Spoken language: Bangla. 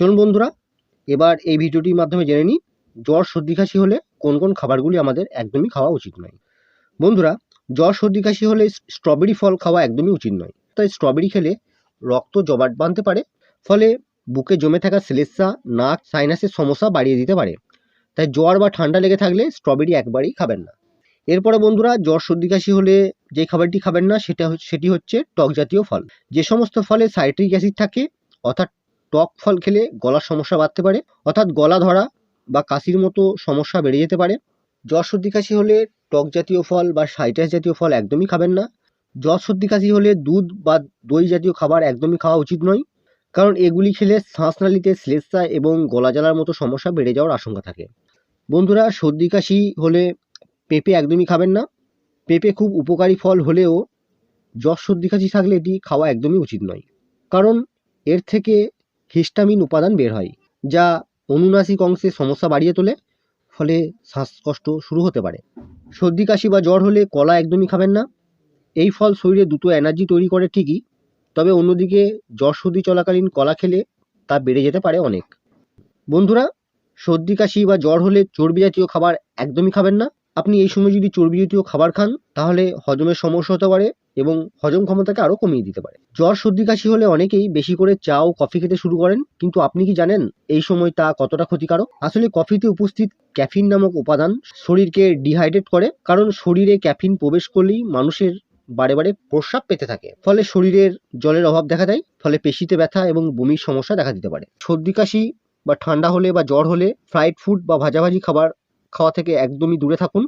চলুন বন্ধুরা, এবার এই ভিডিওটির মাধ্যমে জেনে নিই, জ্বর সর্দি কাশি হলে কোন কোন খাবারগুলি আমাদের একদমই খাওয়া উচিত নয়। বন্ধুরা, জ্বর সর্দি কাশি হলে স্ট্রবেরি ফল খাওয়া একদমই উচিত নয়। তাই স্ট্রবেরি খেলে রক্ত জমাট বাঁধতে পারে, ফলে বুকে জমে থাকা শ্লেষ্মা নাক সাইনাসের সমস্যা বাড়িয়ে দিতে পারে। তাই জ্বর বা ঠান্ডা লেগে থাকলে স্ট্রবেরি একবারেই খাবেন না। এরপরে বন্ধুরা, জ্বর সর্দি কাশি হলে যে খাবারটি খাবেন না, সেটা সেটি হচ্ছে টক জাতীয় ফল। যে সমস্ত ফলে সাইট্রিক অ্যাসিড থাকে, অর্থাৎ টক ফল খেলে গলার সমস্যা বাড়তে পারে, অর্থাৎ গলা ধরা বা কাশির মতো সমস্যা বেড়ে যেতে পারে। জ্বর সর্দি কাশি হলে টক জাতীয় ফল বা সাইট্রাস জাতীয় ফল একদমই খাবেন না। জ্বর সর্দি কাশি হলে দুধ বা দই জাতীয় খাবার একদমই খাওয়া উচিত নয়, কারণ এগুলি খেলে শ্বাসনালীতে শ্লেষ্মা এবং গলা জ্বালার মতো সমস্যা বেড়ে যাওয়ার আশঙ্কা থাকে। বন্ধুরা, সর্দি কাশি হলে পেঁপে একদমই খাবেন না। পেঁপে খুব উপকারী ফল হলেও জ্বর সর্দি কাশি থাকলে এটি খাওয়া একদমই উচিত নয়। কারণ এর থেকে হিস্টামিন উপাদান বের হয়, যা অনুনাসিক অংশে সমস্যা বাড়িয়ে তোলে, ফলে শ্বাসকষ্ট শুরু হতে পারে। সর্দি, কাশি বা জ্বর হলে কলা একদমই খাবেন না। এই ফল শরীরে দুটো এনার্জি তৈরি করে ঠিকই, তবে অন্যদিকে জ্বর সর্দি চলাকালীন কলা খেলে তা বেড়ে যেতে পারে অনেক। বন্ধুরা, সর্দি, কাশি বা জ্বর হলে চর্বি জাতীয় খাবার একদমই খাবেন না। আপনি এই সময় যদি চর্বি জাতীয় খাবার খান, তাহলে হজমের সমস্যা হতে পারে এবং হজম ক্ষমতাকে আরও কমিয়ে দিতে পারে। জ্বর, সর্দি, কাশি হলে অনেকেই বেশি করে চা ও কফি খেতে শুরু করেন, কিন্তু আপনি কি জানেন এই সময় তা কতটা ক্ষতিকারক? আসলে কফিতে উপস্থিত ক্যাফিন নামক উপাদান শরীরকে ডিহাইড্রেট করে, কারণ শরীরে ক্যাফিন প্রবেশ করলেই মানুষের বারে বারে প্রস্রাব পেতে থাকে। ফলে শরীরের জলের অভাব দেখা দেয়, ফলে পেশিতে ব্যথা এবং বমির সমস্যা দেখা দিতে পারে। সর্দি, কাশি বা ঠান্ডা হলে বা জ্বর হলে ফ্রাইড ফুড বা ভাজাভাজি খাবার খাওয়া থেকে একদমই দূরে থাকুন।